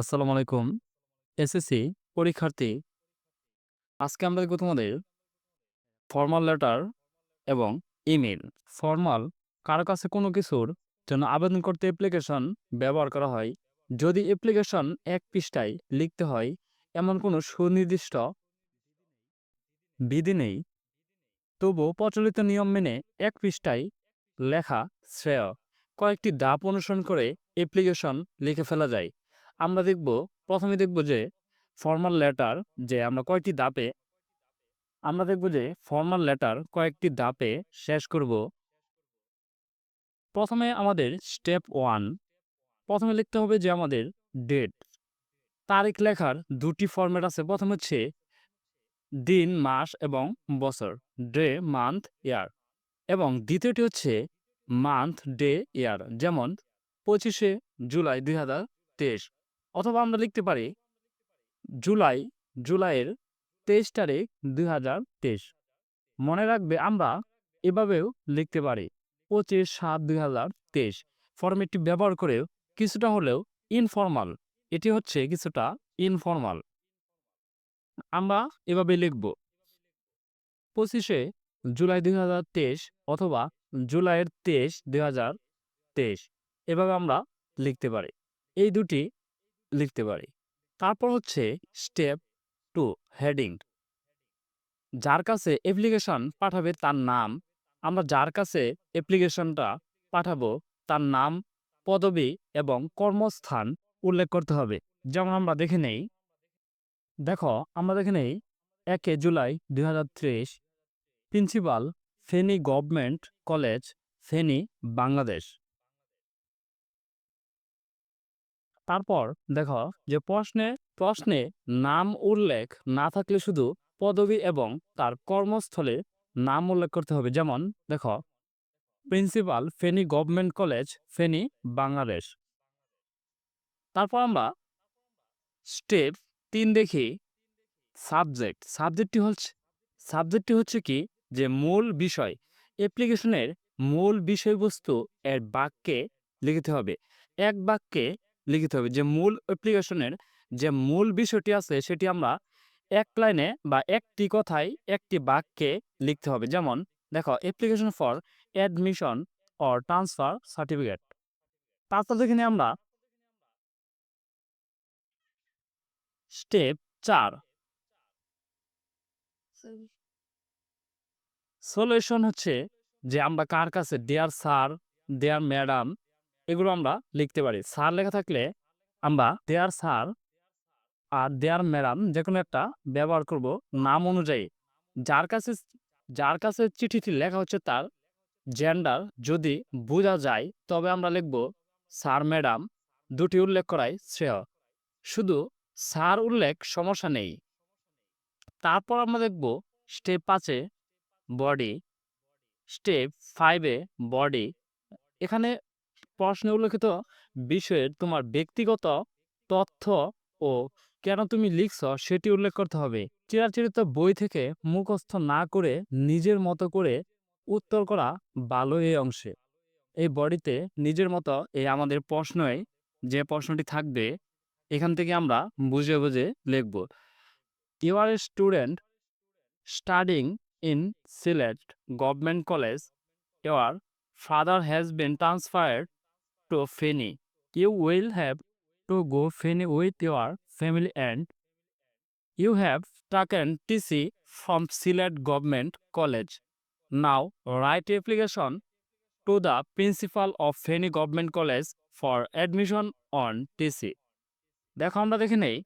আসসালামু আলাইকুম। এসএসসি পরীক্ষার্থী, আজকে আমরা দেখব তোমাদের ফর্মাল লেটার এবং ইমেল ফর্মাল কারও কাছে কোনো কিছুর জন্য আবেদন করতে অ্যাপ্লিকেশন ব্যবহার করা হয়। যদি অ্যাপ্লিকেশন এক পৃষ্ঠায় লিখতে হয়, এমন কোনো সুনির্দিষ্ট বিধি নেই। তবু প্রচলিত নিয়ম মেনে এক পৃষ্ঠায় লেখা শ্রেয়। কয়েকটি ধাপ অনুসরণ করে অ্যাপ্লিকেশন লিখে ফেলা যায়। আমরা দেখব, প্রথমে দেখব যে ফর্মাল লেটার যে আমরা কয়েকটি ধাপে, আমরা দেখব যে ফর্মাল লেটার কয়েকটি ধাপে শেষ করব। প্রথমে আমাদের স্টেপ ওয়ান প্রথমে লিখতে হবে যে আমাদের ডেট তারিখ লেখার দুটি ফরম্যাট আছে। প্রথম হচ্ছে দিন, মাস এবং বছর, ডে মান্থ ইয়ার এবং দ্বিতীয়টি হচ্ছে মান্থ ডে ইয়ার যেমন পঁচিশে জুলাই দুই হাজার তেইশ। অথবা আমরা লিখতে পারি জুলাই, জুলাইয়ের তেইশ তারিখ দুই হাজার তেইশ। মনে রাখবে আমরা এভাবেও লিখতে পারি পঁচিশ সাত দুই হাজার তেইশ। ফর্মেটটি ব্যবহার করেও কিছুটা হলেও ইনফর্মাল এটি হচ্ছে কিছুটা ইনফর্মাল আমরা এভাবে লিখব পঁচিশে জুলাই দুই হাজার তেইশ অথবা জুলাইয়ের তেইশ দুই হাজার তেইশ। এভাবে আমরা লিখতে পারি। এই দুটি লিখতে পারি। তারপর হচ্ছে স্টেপ টু হেডিং যার কাছে অ্যাপ্লিকেশন পাঠাবে তার নাম, আমরা যার কাছে অ্যাপ্লিকেশনটা পাঠাবো তার নাম, পদবি এবং কর্মস্থান উল্লেখ করতে হবে। যেমন আমরা দেখে নেই, দেখো আমরা দেখে নেই, একে জুলাই দুই হাজার ত্রিশ principal Feni government college, Feni Bangladesh. তারপর দেখো যে প্রশ্নে প্রশ্নে নাম উল্লেখ না থাকলে শুধু পদবি এবং তার কর্মস্থলে নাম উল্লেখ করতে হবে। যেমন দেখো, principal Feni government college, Feni, Bangladesh. তারপর আমরা স্টেপ তিন দেখি, সাবজেক্ট। সাবজেক্টটি হচ্ছে সাবজেক্টটি হচ্ছে কি? যে মূল বিষয়। অ্যাপ্লিকেশনের মূল বিষয়বস্তু এর বাক্যে লিখিতে হবে। এক বাক্যে লিখিতে হবে। যে মূল অ্যাপ্লিকেশনের যে মূল বিষয়টি আছে, সেটি আমরা এক লাইনে বা একটি কথায় একটি বাক্যে লিখতে হবে। যেমন, দেখো application for admission or transfer certificate তারপর দেখে আমরা স্টেপ চার। সলিউশন হচ্ছে যে আমরা কার কাছে? দেয়ার স্যার দেয়ার ম্যাডাম এগুলো আমরা লিখতে পারি। স্যার লেখা থাকলে আমরা দেয়ার স্যার আর দেয়ার ম্যাডাম যে কোনো একটা ব্যবহার করব নাম অনুযায়ী। যার কাছে যার কাছে চিঠিটি লেখা হচ্ছে তার জেন্ডার যদি বোঝা যায় তবে আমরা লিখব স্যার, ম্যাডাম দুটি উল্লেখ করাই শ্রেয়। শুধু স্যার উল্লেখ সমস্যা নেই। তারপর আমরা দেখব স্টেপ পাঁচে বডি স্টেপ ফাইভে বডি এখানে প্রশ্নে উল্লেখিত বিষয়ের তোমার ব্যক্তিগত তথ্য ও কেন তুমি লিখছ সেটি উল্লেখ করতে হবে। চিরাচরিত বই থেকে মুখস্থ না করে নিজের মতো করে উত্তর করা ভালো এই অংশে। এই বডিতে নিজের মতো এই আমাদের প্রশ্নই যে প্রশ্নটি থাকবে, এখান থেকে আমরা বুঝে বুঝে লিখব। You are a student studying in Sylhet government college your father has been transferred to Feni. You will have to go Feni with your family and you have taken TC from Silat Government College. Now write application to the principal of Feni Government College for admission on TC. দেখো আমরা দেখে নেই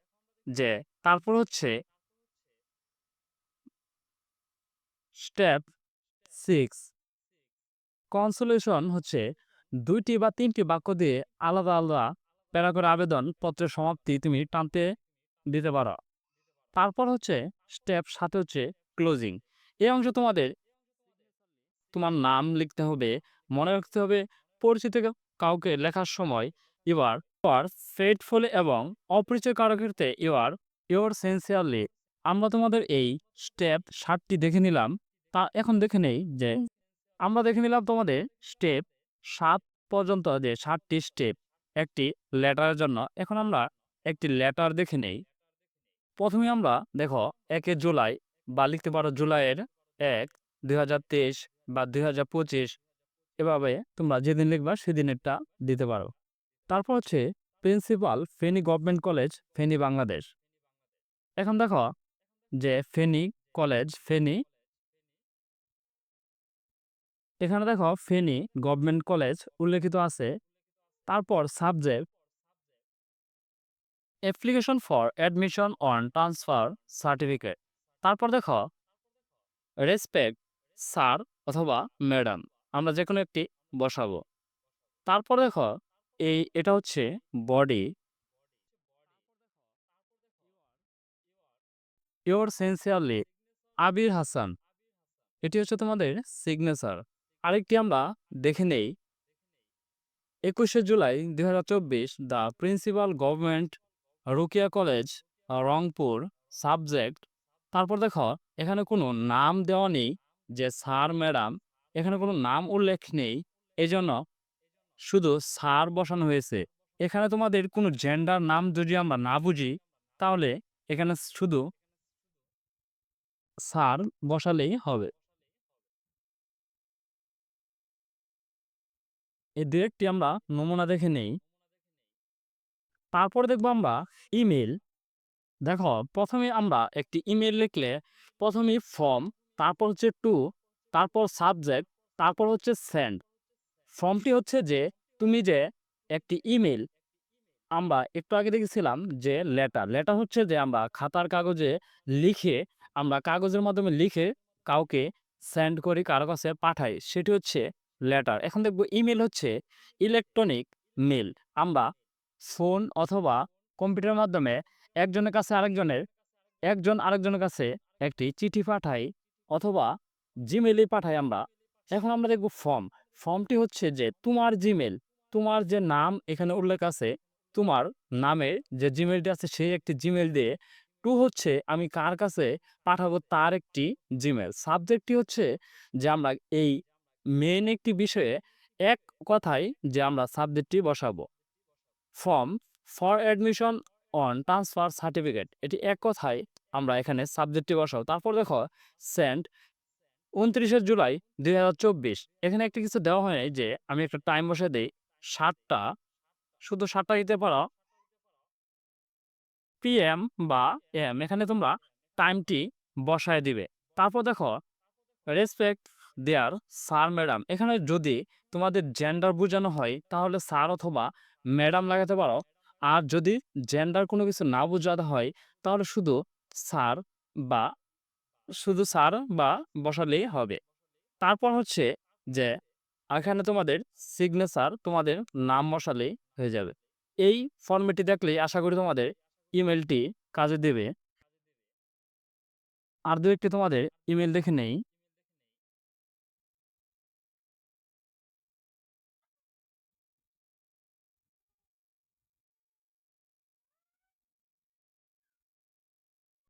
যে তারপর হচ্ছে step six consolation হচ্ছে দুইটি বা তিনটি বাক্য দিয়ে আলাদা আলাদা প্যারা করে আবেদন পত্রের সমাপ্তি তুমি টানতে দিতে পারো। তারপর হচ্ছে স্টেপ সাথে হচ্ছে ক্লোজিং। এই অংশ তোমাদের, তোমার নাম লিখতে হবে, মনে রাখতে হবে, পরিচিত কাউকে লেখার সময় ইউর আর ফেটফুল এবং অপরিচয় কারও ক্ষেত্রে ইউর ইউর সেন্সিয়ারলি আমরা তোমাদের এই স্টেপ সাতটি দেখে নিলাম। তা এখন দেখে নেই যে, আমরা দেখে নিলাম তোমাদের স্টেপ সাত পর্যন্ত যে সাতটি স্টেপ একটি লেটারের জন্য, এখন আমরা একটি লেটার দেখে নেই। প্রথমে আমরা দেখো একে জুলাই বা লিখতে পারো জুলাইয়ের এক, দুই বা দুই হাজার পঁচিশ। এভাবে তোমরা যেদিন লিখবা সেদিনেরটা দিতে পারো। তারপর হচ্ছে principal Feni government college Feni Bangladesh. এখন দেখো যে ফেনী কলেজ ফেনী এখানে দেখো ফেনী গভর্নমেন্ট কলেজ উল্লেখিত আছে। তারপর subject application for admission on transfer certificate. তারপর দেখো রেসপেক্ট স্যার অথবা ম্যাডাম, আমরা যে কোনো একটি বসাবো। তারপর দেখো এই, এটা হচ্ছে body. Your sincerely Abir Hasan, এটি হচ্ছে তোমাদের সিগনেচার। আরেকটি আমরা দেখে নেই। একুশে জুলাই দুই হাজার চব্বিশ the principal government, Rokeya college, Rangpur subject. তারপর দেখো, এখানে কোনো নাম দেওয়া নেই যে স্যার, ম্যাডাম। এখানে কোনো নাম উল্লেখ নেই। এজন্য শুধু স্যার বসানো হয়েছে। এখানে তোমাদের কোনো জেন্ডার নাম যদি আমরা না বুঝি, তাহলে এখানে শুধু স্যার বসালেই হবে। এই একটি আমরা নমুনা দেখে নেই। তারপর দেখব আমরা ইমেল দেখো, প্রথমে আমরা একটি ইমেল লিখলে প্রথমে ফর্ম, তারপর হচ্ছে টু, তারপর সাবজেক্ট, তারপর হচ্ছে সেন্ড। ফর্মটি হচ্ছে যে, তুমি যে একটি ইমেল আমরা একটু আগে দেখেছিলাম যে লেটার। লেটার হচ্ছে যে আমরা খাতার কাগজে লিখে, আমরা কাগজের মাধ্যমে লিখে কাউকে সেন্ড করি, কারও কাছে পাঠাই। সেটি হচ্ছে লেটার এখন দেখব ইমেল হচ্ছে ইলেকট্রনিক মেল আমরা ফোন অথবা কম্পিউটারের মাধ্যমে একজনের কাছে আরেকজনের, একজন আরেকজনের কাছে একটি চিঠি পাঠাই অথবা জিমেলই পাঠাই আমরা। এখন আমরা দেখব ফর্ম ফর্মটি হচ্ছে যে তোমার জিমেল তোমার যে নাম এখানে উল্লেখ আছে, তোমার নামের যে জিমেলটি আছে সেই একটি জিমেল দিয়ে টু হচ্ছে আমি কার কাছে পাঠাবো তার একটি জিমেল সাবজেক্টটি হচ্ছে যে আমরা এই মেন একটি বিষয়ে এক কথায় যে আমরা সাবজেক্টটি বসাবো। Form for admission on transfer certificate এটি এক কথায় আমরা এখানে সাবজেক্টটি বসাবো। তারপর দেখো সেন্ট উনত্রিশে জুলাই দু হাজার চব্বিশ, এখানে একটা কিছু দেওয়া হয় যে আমি একটা টাইম বসে দিই, সাতটা, শুধু সাতটা দিতে পারো। পিএম বা এম এখানে তোমরা টাইমটি বসায় দিবে। তারপর দেখো রেসপেক্ট দেয়ার স্যার, ম্যাডাম, এখানে যদি তোমাদের জেন্ডার বোঝানো হয়, তাহলে স্যার অথবা ম্যাডাম লাগাতে পারো। আর যদি জেন্ডার কোনো কিছু না বোঝাতে হয়, তাহলে শুধু স্যার বা, শুধু স্যার বা বসালেই হবে। তারপর হচ্ছে যে, এখানে তোমাদের সিগনেচার তোমাদের নাম বসালেই হয়ে যাবে। এই ফর্মেটটি দেখলেই আশা করি তোমাদের ইমেলটি কাজে দেবে। আর দু একটি তোমাদের ইমেল দেখে নেই।